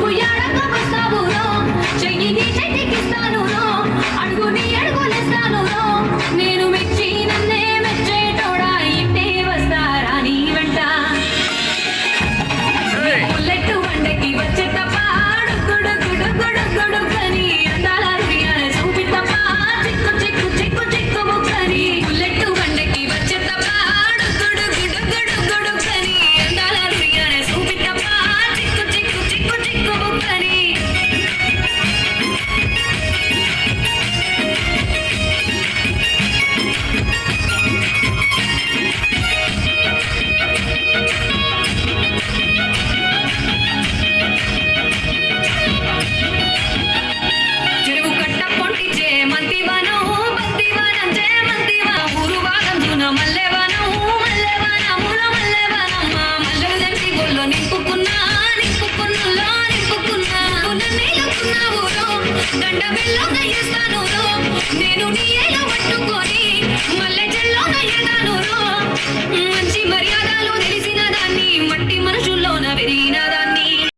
குழி அடங்க மசாவு నేను నీ ఏలో పట్టుకు